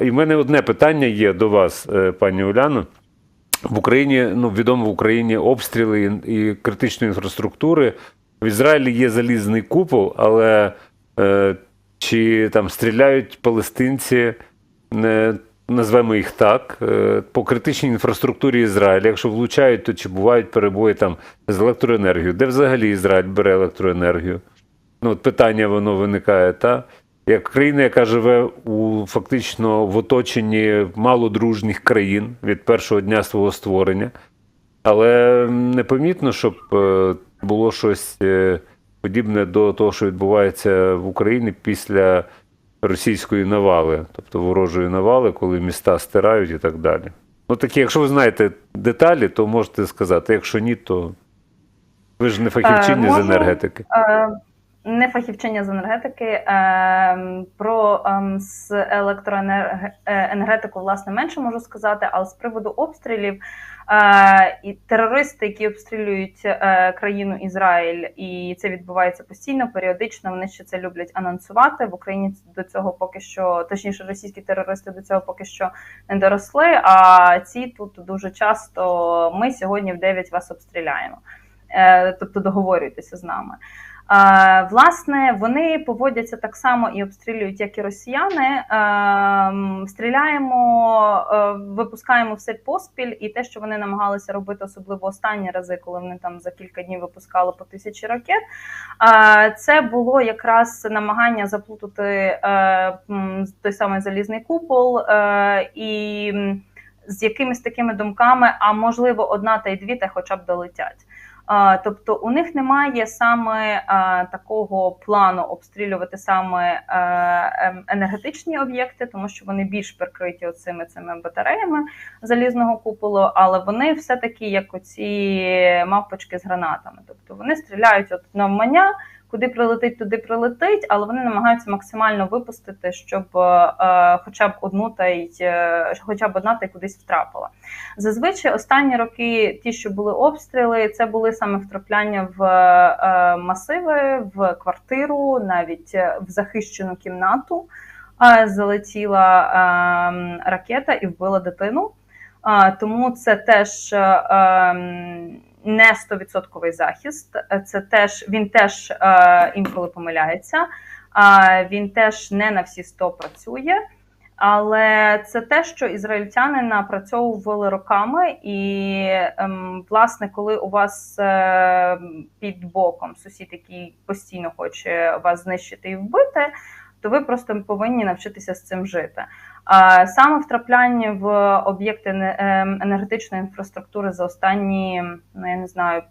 І в мене одне питання є до вас, е, пані Уляно. В Україні, ну відомо в Україні обстріли і, критичної інфраструктури. В Ізраїлі є залізний купол, але е, чи там стріляють палестинці, не, назвемо їх так, е, по критичній інфраструктурі Ізраїля. Якщо влучають, то чи бувають перебої там з електроенергією? Де взагалі Ізраїль бере електроенергію? Ну, от питання воно виникає, та? Як країна, яка живе у фактично в оточенні малодружніх країн від першого дня свого створення, але непомітно, щоб е, було щось е, подібне до того, що відбувається в Україні після російської навали, тобто ворожої навали, коли міста стирають і так далі. Ну, такі, якщо ви знаєте деталі, то можете сказати. Якщо ні, то ви ж не фахівчині Е, з енергетики. Е, Не фахівчиня з енергетики. е, Про ем, з електроенергетику, власне, менше можу сказати, але з приводу обстрілів е, і терористи, які обстрілюють е, країну Ізраїль, і це відбувається постійно, періодично. Вони ще це люблять анонсувати. В Україні до цього поки що, точніше, російські терористи до цього поки що не доросли. А ці тут дуже часто ми сьогодні в 9 вас обстріляємо. Е, Тобто договорюйтеся з нами. Власне, вони поводяться так само і обстрілюють, як і росіяни. Стріляємо, е, випускаємо все поспіль, і те, що вони намагалися робити, особливо останні рази, коли вони там за кілька днів випускали по тисячі ракет. Це було якраз намагання заплутати е, той самий залізний купол е, і з якимись такими думками, а можливо, одна та й дві, та хоча б долетять. Тобто у них немає саме такого плану обстрілювати саме е, ем, енергетичні об'єкти, тому що вони більш прикриті оцими цими батареями залізного куполу, але вони все таки як оці мавпочки з гранатами. Тобто вони стріляють от навмання, куди прилетить, туди прилетить, але вони намагаються максимально випустити, щоб е, хоча б одну та й е, хоча б одна та й кудись втрапила. Зазвичай останні роки, ті, що були обстріли, це були саме втрапляння в е, масиви, в квартиру, навіть е, в захищену кімнату. Е, залетіла е, ракета і вбила дитину. Е, тому це теж. Не 100% захист, це теж він теж е, інколи помиляється, е, він теж не на всі 100 працює. Але це те, що ізраїльтяни напрацьовували роками, і ем, власне, коли у вас е, під боком сусід, який постійно хоче вас знищити і вбити, то ви просто повинні навчитися з цим жити. Саме втрапляння в об'єкти е- енергетичної інфраструктури за останні, ну я не знаю.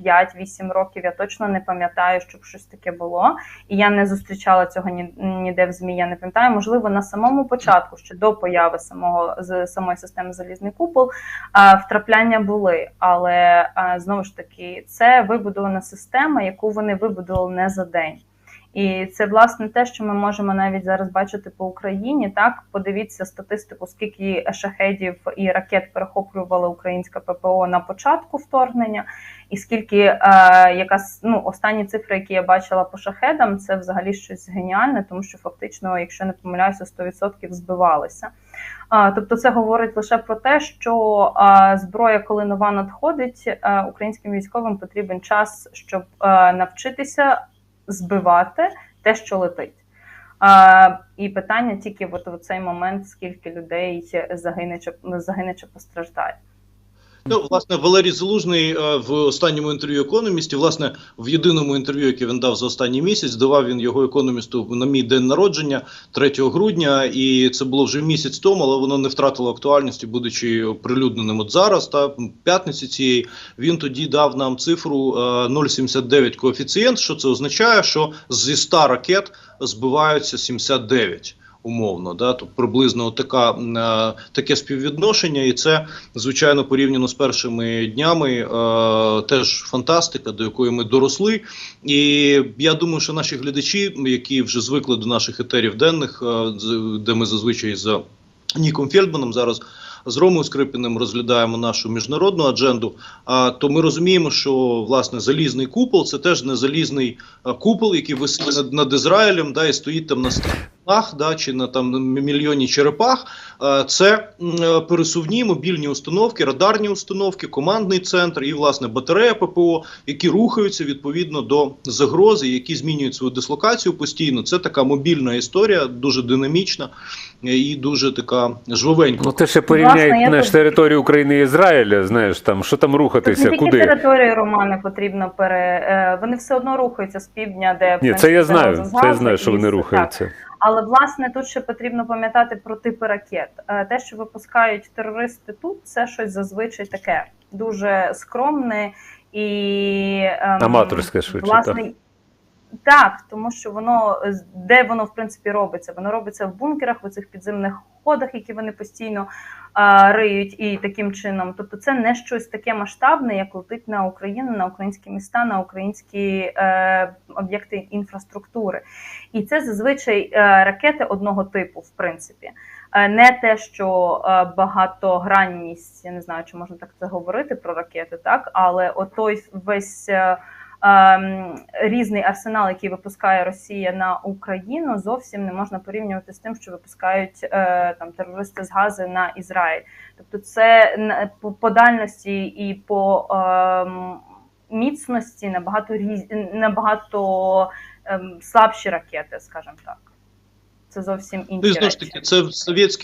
5-8 років я точно не пам'ятаю, щоб щось таке було, і я не зустрічала цього ні, ніде в змі. Я не пам'ятаю. Можливо, на самому початку, ще до появи самого з самої системи залізний купол, втрапляння були. Але знову ж таки, це вибудована система, яку вони вибудували не за день. І це власне те, що ми можемо навіть зараз бачити по Україні. Так, подивіться статистику, скільки шахедів і ракет перехоплювала українська ППО на початку вторгнення, і скільки е, якась ну останні цифри, які я бачила по шахедам, це взагалі щось геніальне, тому що фактично, якщо не помиляюся, 100% збивалися. Тобто, це говорить лише про те, що зброя, коли нова надходить, українським військовим потрібен час, щоб навчитися збивати те, що летить. А, і питання тільки от в цей момент, скільки людей загине чи загине чи постраждає. Ну, власне, Валерій Залужний е, в останньому інтерв'ю економісті, власне, в єдиному інтерв'ю, яке він дав за останній місяць, давав він його економісту на мій день народження 3 грудня, і це було вже місяць тому, але воно не втратило актуальності, будучи оприлюдненим от зараз. Та п'ятниці цієї він тоді дав нам цифру е, 0,79 коефіцієнт. Що це означає? Що зі 100 ракет збиваються 79 умовно, да, то приблизно така, е, таке співвідношення, і це звичайно порівняно з першими днями е, теж фантастика, до якої ми доросли. І я думаю, що наші глядачі, які вже звикли до наших етерів денних, е, де ми зазвичай за Ніком Фельдманом зараз. З Ромою Скрипіним розглядаємо нашу міжнародну адженду. А то ми розуміємо, що власне залізний купол це теж не залізний купол, який висить над, Ізраїлем, да, і стоїть там на ста- слонах, да, чи на там мільйоні черепах. Е, Це е, пересувні мобільні установки, радарні установки, командний центр і власне батарея ППО, які рухаються відповідно до загрози, які змінюють свою дислокацію постійно. Це така мобільна історія, дуже динамічна е, і дуже така жвавенька. Ну, те ще Власне, порівняють я знаєш, тут- територію України і Ізраїля, знаєш, там, що там рухатися, не куди? території Романи потрібно пере. Вони все одно рухаються з півдня, де Ні, це я знаю, це я знаю, що вони рухаються. Так. Але власне тут ще потрібно пам'ятати про типи ракет. Е, Те, що випускають терористи тут, це щось зазвичай таке дуже скромне і ем, Аматорське швидше, власне. Так, тому що воно де воно в принципі робиться? Воно робиться в бункерах, в цих підземних ходах, які вони постійно а, риють, і таким чином. Тобто, це не щось таке масштабне, як летить на Україну, на українські міста, на українські е, об'єкти інфраструктури. І це зазвичай е, ракети одного типу, в принципі. Е, Не те, що е, багатогранність, я не знаю, чи можна так це говорити про ракети, так, але отой весь. Ем, різний арсенал, який випускає Росія на Україну, зовсім не можна порівнювати з тим, що випускають е, там терористи з Гази на Ізраїль. Тобто, це по, дальності і по ем, міцності набагато різ... набагато ем, слабші ракети, скажімо так. Це зовсім інші Ну, знову ж речі. таки, це совєтські